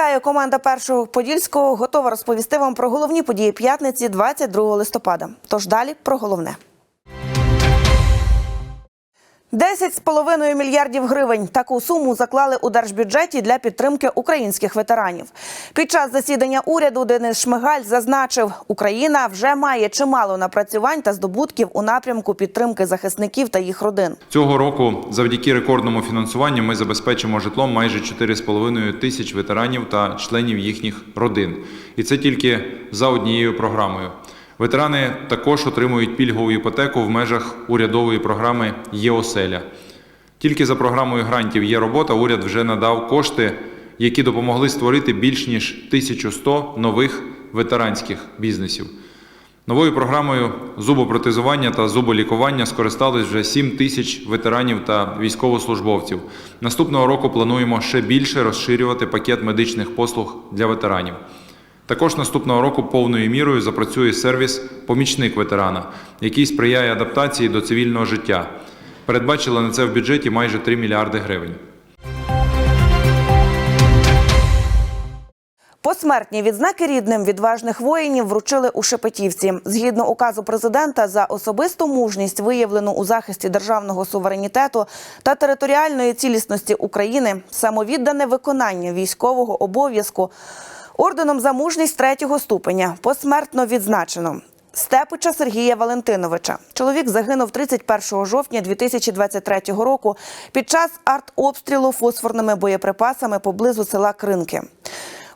Вітаю, команда першого подільського готова розповісти вам про головні події п'ятниці 22 листопада. Тож далі про головне. 10,5 мільярдів гривень. Таку суму заклали у держбюджеті для підтримки українських ветеранів. Під час засідання уряду Денис Шмигаль зазначив, Україна вже має чимало напрацювань та здобутків у напрямку підтримки захисників та їх родин. Цього року, завдяки рекордному фінансуванню, ми забезпечимо житлом майже 4,5 тисяч ветеранів та членів їхніх родин. І це тільки за однією програмою. Ветерани також отримують пільгову іпотеку в межах урядової програми «Є-оселя». Тільки за програмою грантів є робота. Уряд вже надав кошти, які допомогли створити більш ніж 1100 нових ветеранських бізнесів. Новою програмою зубопротезування та зуболікування скористались вже 7 тисяч ветеранів та військовослужбовців. Наступного року плануємо ще більше розширювати пакет медичних послуг для ветеранів. Також наступного року повною мірою запрацює сервіс Помічник ветерана, який сприяє адаптації до цивільного життя. Передбачили на це в бюджеті майже 3 мільярди гривень. Посмертні відзнаки рідним відважних воїнів вручили у Шепетівці. Згідно указу президента, за особисту мужність, виявлену у захисті державного суверенітету та територіальної цілісності України, самовіддане виконання військового обов'язку орденом за мужність третього ступеня посмертно відзначено. Степича Сергія Валентиновича. Чоловік загинув 31 жовтня 2023 року під час артобстрілу фосфорними боєприпасами поблизу села Кринки.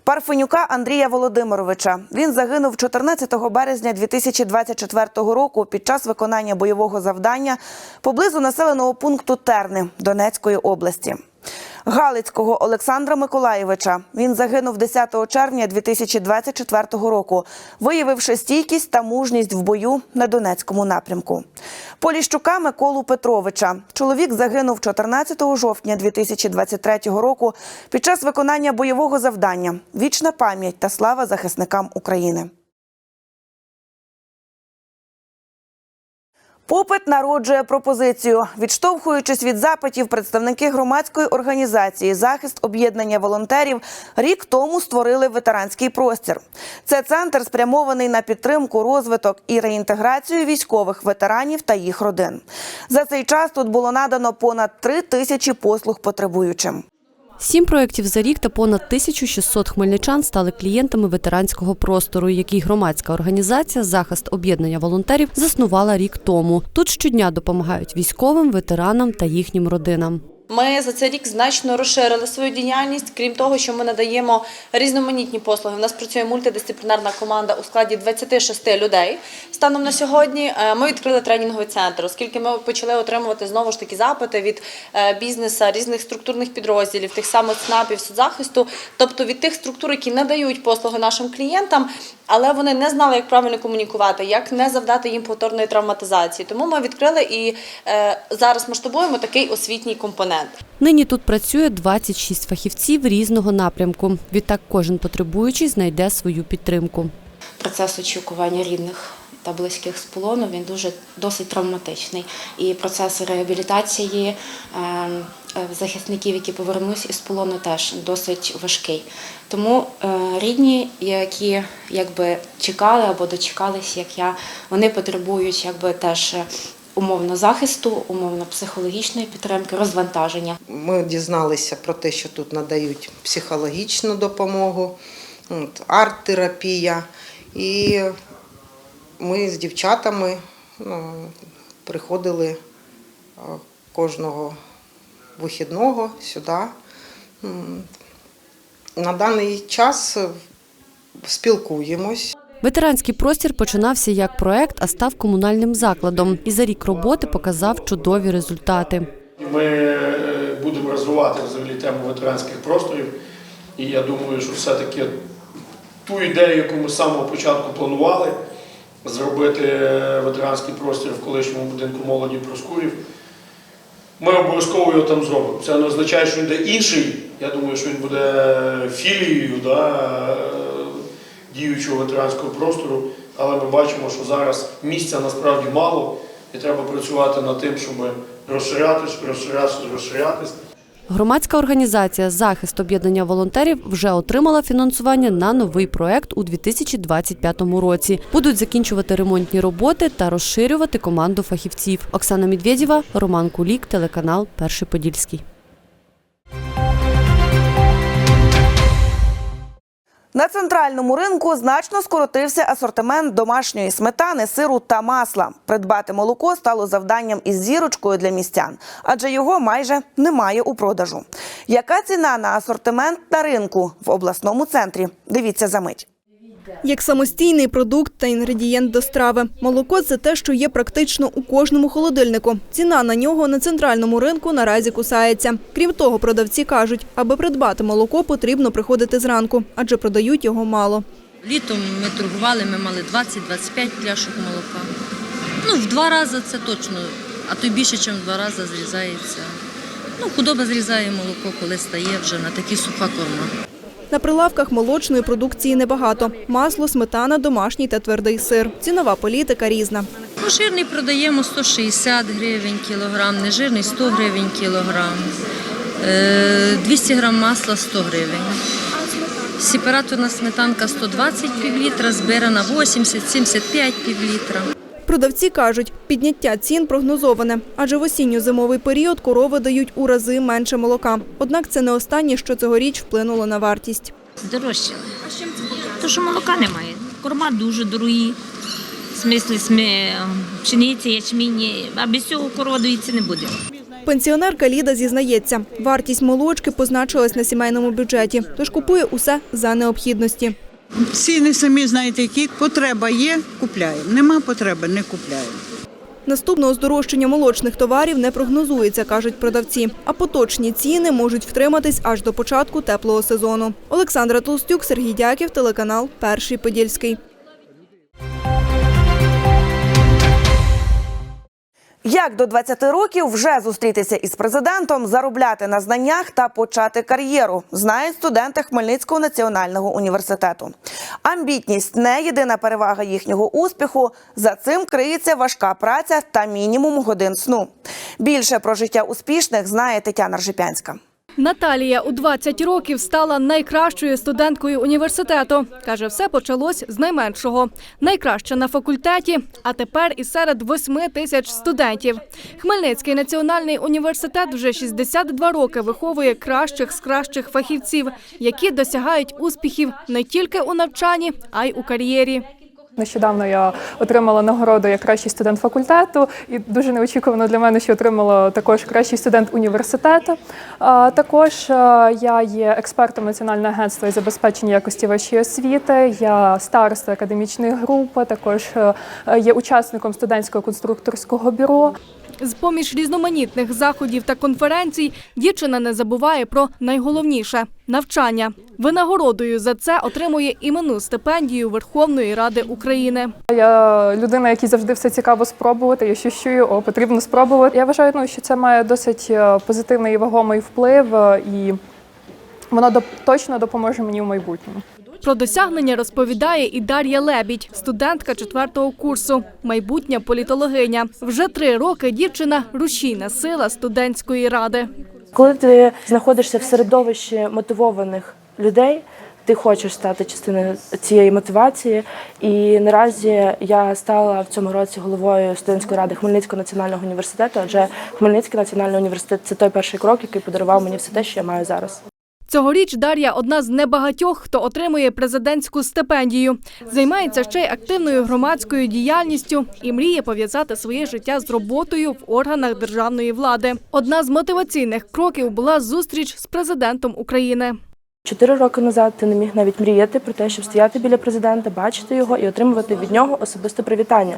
Парфенюка Андрія Володимировича. Він загинув 14 березня 2024 року під час виконання бойового завдання поблизу населеного пункту Терни Донецької області. Галицького Олександра Миколаєвича. Він загинув 10 червня 2024 року, виявивши стійкість та мужність в бою на Донецькому напрямку. Поліщука Миколу Петровича. Чоловік загинув 14 жовтня 2023 року під час виконання бойового завдання. Вічна пам'ять та слава захисникам України. Попит народжує пропозицію. Відштовхуючись від запитів, представники громадської організації Захист об'єднання волонтерів рік тому створили ветеранський простір. Це центр спрямований на підтримку, розвиток і реінтеграцію військових ветеранів та їх родин. За цей час тут було надано понад три тисячі послуг потребуючим. Сім проєктів за рік та понад 1600 хмельничан стали клієнтами ветеранського простору, який громадська організація Захист об'єднання волонтерів заснувала рік тому. Тут щодня допомагають військовим, ветеранам та їхнім родинам. Ми за цей рік значно розширили свою діяльність. Крім того, що ми надаємо різноманітні послуги. У нас працює мультидисциплінарна команда у складі 26 людей. Станом на сьогодні е, ми відкрили тренінговий центр, оскільки ми почали отримувати знову ж таки запити від е, бізнесу, різних структурних підрозділів, тих самих ЦНАПів, соцзахисту, тобто від тих структур, які надають послуги нашим клієнтам, але вони не знали, як правильно комунікувати, як не завдати їм повторної травматизації. Тому ми відкрили і е, зараз масштабуємо такий освітній компонент. Нині тут працює 26 фахівців різного напрямку. Відтак кожен потребуючий знайде свою підтримку. процес очікування рідних та близьких з полону він дуже досить травматичний. І процес реабілітації е, е, захисників, які повернулись із полону, теж досить важкий. Тому е, рідні, які якби чекали або дочекались, як я, вони потребують якби теж. Е, Умовно захисту, умовно психологічної підтримки, розвантаження. Ми дізналися про те, що тут надають психологічну допомогу, арт-терапія. І ми з дівчатами ну, приходили кожного вихідного сюди. На даний час е, спілкуємось. Ветеранський простір починався як проект, а став комунальним закладом. І за рік роботи показав чудові результати. Ми е, будемо розвивати взагалі тему ветеранських просторів. І я думаю, що все-таки ту ідею, яку ми з самого початку планували, зробити е, ветеранський простір в колишньому будинку молоді Проскурів, ми обов'язково його там зробимо. Це не означає, що він буде інший. Я думаю, що він буде філією да, е, діючого ветеранського простору. Але ми бачимо, що зараз місця насправді мало, і треба працювати над тим, щоб розширятись, розширятись, розширятись. Громадська організація Захист об'єднання волонтерів вже отримала фінансування на новий проект у 2025 році. Будуть закінчувати ремонтні роботи та розширювати команду фахівців. Оксана Медведєва, Роман Кулік, телеканал Перший Подільський. На центральному ринку значно скоротився асортимент домашньої сметани, сиру та масла. Придбати молоко стало завданням із зірочкою для містян, адже його майже немає у продажу. Яка ціна на асортимент на ринку в обласному центрі? Дивіться за мить. Як самостійний продукт та інгредієнт до страви. Молоко це те, що є практично у кожному холодильнику. Ціна на нього на центральному ринку наразі кусається. Крім того, продавці кажуть, аби придбати молоко, потрібно приходити зранку, адже продають його мало. Літом ми торгували, ми мали 20-25 пляшок молока. Ну, в два рази це точно, а то більше, ніж в два рази зрізається. Ну, худоба зрізає молоко, коли стає вже на такі суха корма. На прилавках молочної продукції небагато: масло, сметана, домашній та твердий сир. Цінова політика різна. Ну, жирний продаємо 160 гривень кілограм, нежирний 100 гривень кілограм, Е, 200 грам масла 100 гривень. Сепараторна сметанка 120 півлітра, збирана 80-75 півлітра. Продавці кажуть, підняття цін прогнозоване, адже в осінньо-зимовий період корови дають у рази менше молока. Однак це не останнє, що цьогоріч вплинуло на вартість. Здорожчали. А чим це? Тому що молока немає. Корма дуже дорогі. В смислі сме пшениці, ячміні, а без цього корова доїться не буде. Пенсіонерка Ліда зізнається, вартість молочки позначилась на сімейному бюджеті, тож купує усе за необхідності. Ціни самі знаєте, які потреба є, купляємо. Нема потреби, не купляємо. Наступного здорожчання молочних товарів не прогнозується, кажуть продавці. А поточні ціни можуть втриматись аж до початку теплого сезону. Олександра Толстюк, Сергій Дяків, телеканал Перший Подільський. Як до 20 років вже зустрітися із президентом, заробляти на знаннях та почати кар'єру, знають студенти Хмельницького національного університету. Амбітність не єдина перевага їхнього успіху. За цим криється важка праця та мінімум годин сну. Більше про життя успішних знає Тетяна Ржипянська. Наталія у 20 років стала найкращою студенткою університету. Каже, все почалось з найменшого. Найкраща на факультеті, а тепер і серед 8 тисяч студентів. Хмельницький національний університет вже 62 роки виховує кращих з кращих фахівців, які досягають успіхів не тільки у навчанні, а й у кар'єрі. Нещодавно я отримала нагороду як кращий студент факультету, і дуже неочікувано для мене, що отримала також кращий студент університету. Також е, я є експертом Національного агентства із забезпечення якості вищої освіти. Я староста академічної групи, також е, є учасником студентського конструкторського бюро. З поміж різноманітних заходів та конференцій дівчина не забуває про найголовніше навчання. Винагородою за це отримує іменну стипендію Верховної Ради України. Я людина, якій завжди все цікаво спробувати. Я щось чую, о, потрібно спробувати. Я вважаю, ну, що це має досить е, позитивний і вагомий вплив, е, і воно точно допоможе мені в майбутньому. Про досягнення розповідає і Дар'я Лебідь, студентка четвертого курсу, майбутня політологиня. Вже три роки дівчина рушійна сила студентської ради. Коли ти знаходишся в середовищі мотивованих людей, ти хочеш стати частиною цієї мотивації. І наразі я стала в цьому році головою студентської ради Хмельницького національного університету. Адже Хмельницький національний університет це той перший крок, який подарував мені все те, що я маю зараз. Цьогоріч Дар'я одна з небагатьох, хто отримує президентську стипендію. Займається ще й активною громадською діяльністю і мріє пов'язати своє життя з роботою в органах державної влади. Одна з мотиваційних кроків була зустріч з президентом України. Чотири роки назад ти не міг навіть мріяти про те, щоб стояти біля президента, бачити його і отримувати від нього особисте привітання.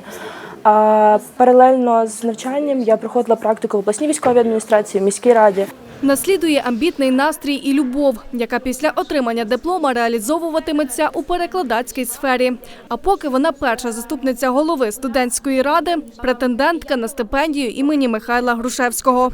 А паралельно з навчанням я проходила практику в обласній військовій адміністрації, в міській раді. Наслідує амбітний настрій і любов, яка після отримання диплома реалізовуватиметься у перекладацькій сфері. А поки вона перша заступниця голови студентської ради, претендентка на стипендію імені Михайла Грушевського.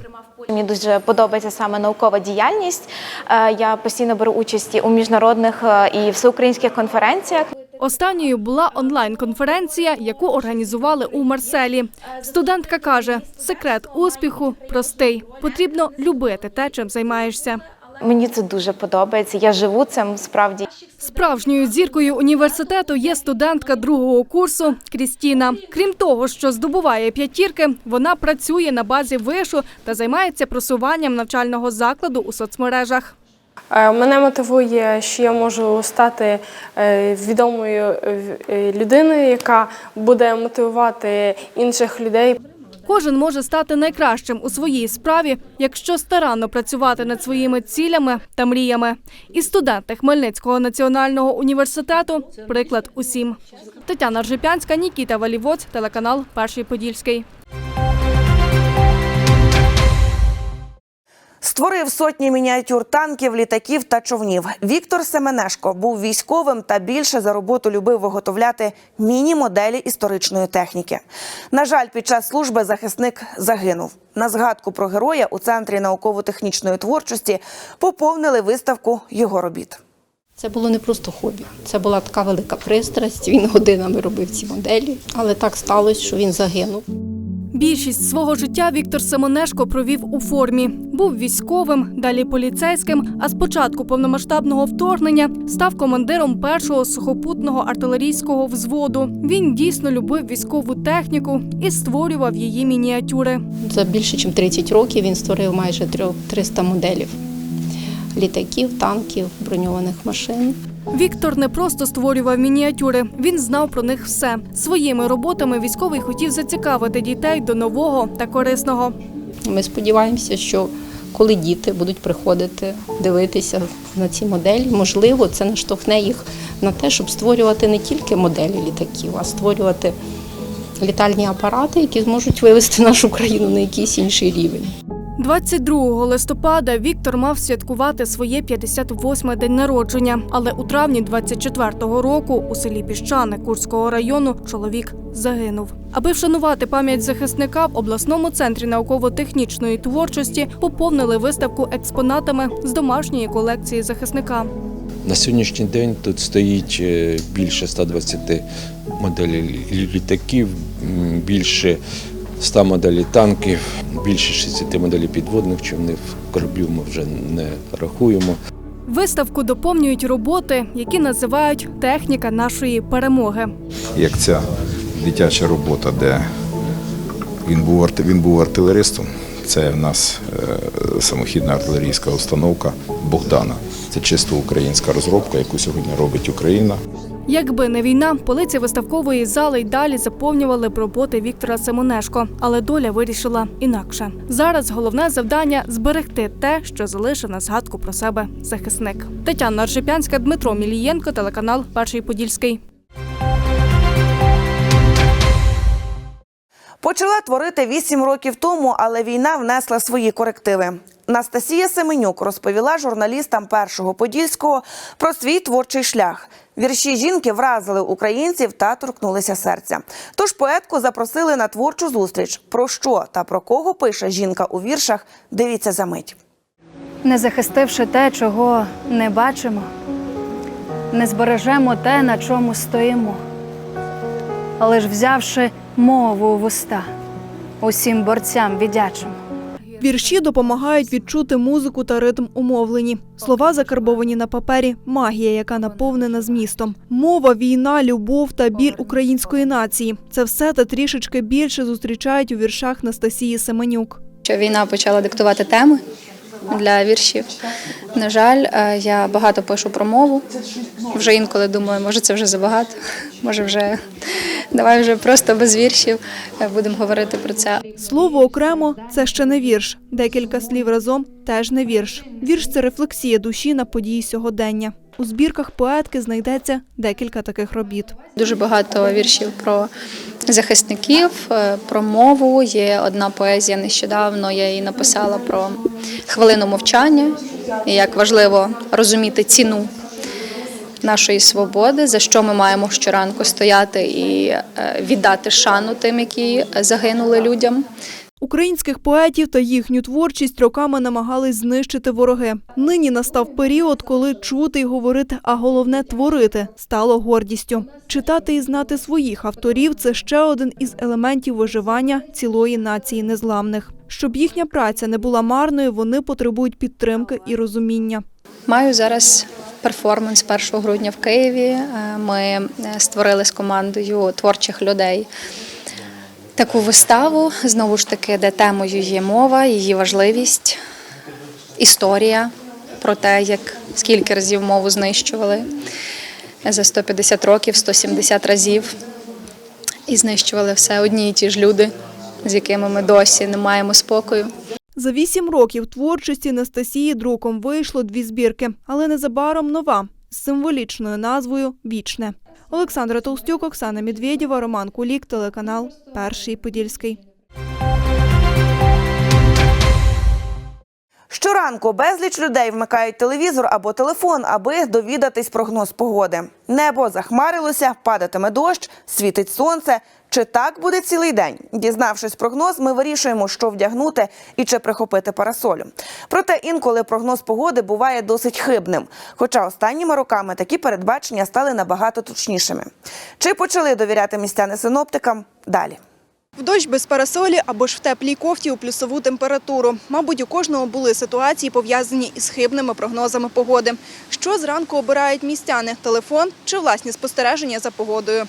Мені дуже подобається саме наукова діяльність. Е, Я постійно беру участь у міжнародних е, і всеукраїнських конференціях. Останньою була онлайн-конференція, яку організували у Марселі. Студентка каже: секрет успіху простий. Потрібно любити те, чим займаєшся. Мені це дуже подобається. Я живу цим справді. Справжньою зіркою університету є студентка другого курсу Крістіна. Крім того, що здобуває п'ятірки, вона працює на базі вишу та займається просуванням навчального закладу у соцмережах. Е, Мене мотивує, що я можу стати е, відомою е, людиною, яка буде мотивувати інших людей. Кожен може стати найкращим у своїй справі, якщо старанно працювати над своїми цілями та мріями. І студенти Хмельницького національного університету приклад усім. Тетяна Ржепянська, Нікіта Валівоць, телеканал Перший Подільський. Створив сотні мініатюр танків, літаків та човнів. Віктор Семенешко був військовим та більше за роботу любив виготовляти міні-моделі історичної техніки. На жаль, під час служби захисник загинув. На згадку про героя у центрі науково-технічної творчості поповнили виставку його робіт. Це було не просто хобі, це була така велика пристрасть. Він годинами робив ці моделі, але так сталося, що він загинув. Більшість свого життя Віктор Семенешко провів у формі. Був військовим, далі поліцейським. А з початку повномасштабного вторгнення став командиром першого сухопутного артилерійського взводу. Він дійсно любив військову техніку і створював її мініатюри. За більше ніж 30 років він створив майже трьох- 300 моделів літаків, танків, броньованих машин. Віктор не просто створював мініатюри, він знав про них все. Своїми роботами військовий хотів зацікавити дітей до нового та корисного. Ми сподіваємося, що коли діти будуть приходити дивитися на ці моделі, можливо, це наштовхне їх на те, щоб створювати не тільки моделі літаків, а створювати літальні апарати, які зможуть вивести нашу країну на якийсь інший рівень. 22 листопада Віктор мав святкувати своє 58-ме день народження, але у травні 24-го року у селі Піщани Курського району чоловік загинув. Аби вшанувати пам'ять захисника в обласному центрі науково-технічної творчості поповнили виставку експонатами з домашньої колекції захисника. На сьогоднішній день тут стоїть е, більше 120 моделей лі- літаків, більше 100 моделей танків, більше 60 моделей підводних човнів. Кораблів ми вже не рахуємо. Виставку доповнюють роботи, які називають техніка нашої перемоги. як ця дитяча робота, де він був, він був артилеристом. Це в нас е, самохідна артилерійська установка Богдана. Це чисто українська розробка, яку сьогодні робить Україна. Якби не війна, полиці виставкової зали й далі заповнювали б роботи Віктора Симонешко, але доля вирішила інакше. Зараз головне завдання зберегти те, що залишив згадку про себе захисник. Тетяна Аршипянська, Дмитро Мілієнко, телеканал Перший Подільський. Почала творити вісім років тому, але війна внесла свої корективи. Настасія Семенюк розповіла журналістам першого подільського про свій творчий шлях. Вірші жінки вразили українців та торкнулися серця. Тож поетку запросили на творчу зустріч. Про що та про кого пише жінка у віршах? Дивіться за мить. Не захистивши те, чого не бачимо, не збережемо те, на чому стоїмо, але ж взявши мову у вуста, усім борцям віддячимо. Вірші допомагають відчути музику та ритм умовлені. Слова закарбовані на папері магія, яка наповнена змістом. Мова, війна, любов та біль української нації. Це все та трішечки більше зустрічають у віршах Настасії Семенюк. що війна почала диктувати теми для віршів. На жаль, е, я багато пишу про мову. Вже інколи думаю, може це вже забагато. Може, вже давай вже просто без віршів е, будемо говорити про це. Слово окремо це ще не вірш. Декілька слів разом теж не вірш. Вірш це рефлексія душі на події сьогодення. У збірках поетки знайдеться декілька таких робіт. Дуже багато віршів про захисників, е, про мову. Є одна поезія нещодавно. Я її написала про хвилину мовчання і як важливо розуміти ціну нашої свободи, за що ми маємо щоранку стояти і е, віддати шану тим, які загинули людям. Українських поетів та їхню творчість роками намагались знищити вороги. Нині настав період, коли чути й говорити, а головне творити стало гордістю. Читати і знати своїх авторів це ще один із елементів виживання цілої нації незламних. Щоб їхня праця не була марною, вони потребують підтримки і розуміння. Маю зараз перформанс 1 грудня в Києві. Е, Ми е, створили з командою творчих людей таку виставу, знову ж таки, де темою є мова, її важливість, історія про те, як скільки разів мову знищували за 150 років, 170 разів. І знищували все одні і ті ж люди, з якими ми досі не маємо спокою. За вісім років творчості Анастасії друком вийшло дві збірки, але незабаром нова з символічною назвою Вічне. Олександра Толстюк, Оксана Медведєва, Роман Кулік, телеканал Перший Подільський. Щоранку безліч людей вмикають телевізор або телефон, аби довідатись прогноз погоди. Небо захмарилося, падатиме дощ, світить сонце. Чи так буде цілий день? Дізнавшись прогноз, ми вирішуємо, що вдягнути і чи прихопити парасолю. Проте інколи прогноз погоди буває досить хибним. Хоча останніми роками такі передбачення стали набагато точнішими. Чи почали довіряти містяни синоптикам? Далі. В дощ без парасолі або ж в теплій кофті у плюсову температуру. Мабуть, у кожного були ситуації, пов'язані із хибними прогнозами погоди. Що зранку обирають містяни – телефон чи власні спостереження за погодою?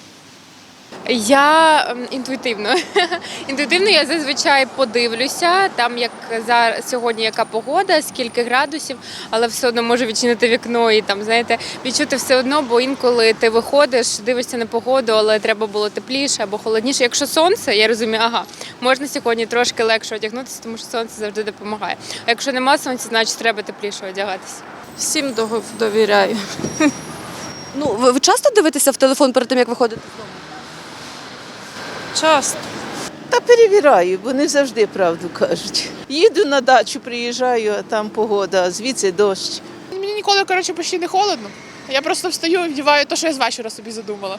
Я ем, інтуїтивно. інтуїтивно я зазвичай подивлюся, там як за сьогодні яка погода, скільки градусів, але все одно можу відчинити вікно і там, знаєте, відчути все одно, бо інколи ти виходиш, дивишся на погоду, але треба було тепліше або холодніше. Якщо сонце, я розумію, ага, можна сьогодні трошки легше одягнутися, тому що сонце завжди допомагає. А якщо нема сонця, значить треба тепліше одягатися. Всім довіряю. Ну, ви, часто дивитеся в телефон перед тим, як виходите? Часто. Та перевіряю, бо не завжди правду кажуть. Їду на дачу, приїжджаю, а там погода, а звідси дощ. Мені ніколи, коротше, почти не холодно. Я просто встаю і вдіваю те, що я з вечора собі задумала.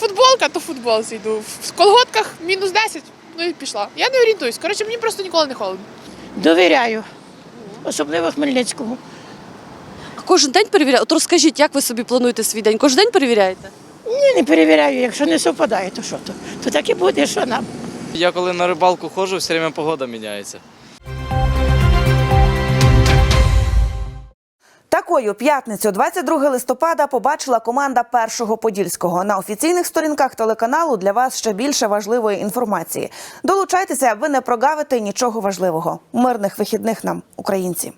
Футболка, то футбол зійду. В колготках мінус 10, ну і пішла. Я не орієнтуюсь. Коротше, мені просто ніколи не холодно. Довіряю, особливо Хмельницькому. А кожен день перевіряєте? От розкажіть, як ви собі плануєте свій день? Кожен день перевіряєте? Ні, не перевіряю, якщо не совпадає, то що то? То так і буде, що нам. Я коли на рибалку ходжу, все время погода міняється. Такою п'ятницю, 22 листопада, побачила команда першого подільського. На офіційних сторінках телеканалу для вас ще більше важливої інформації. Долучайтеся, аби не прогавити нічого важливого. Мирних вихідних нам, українці.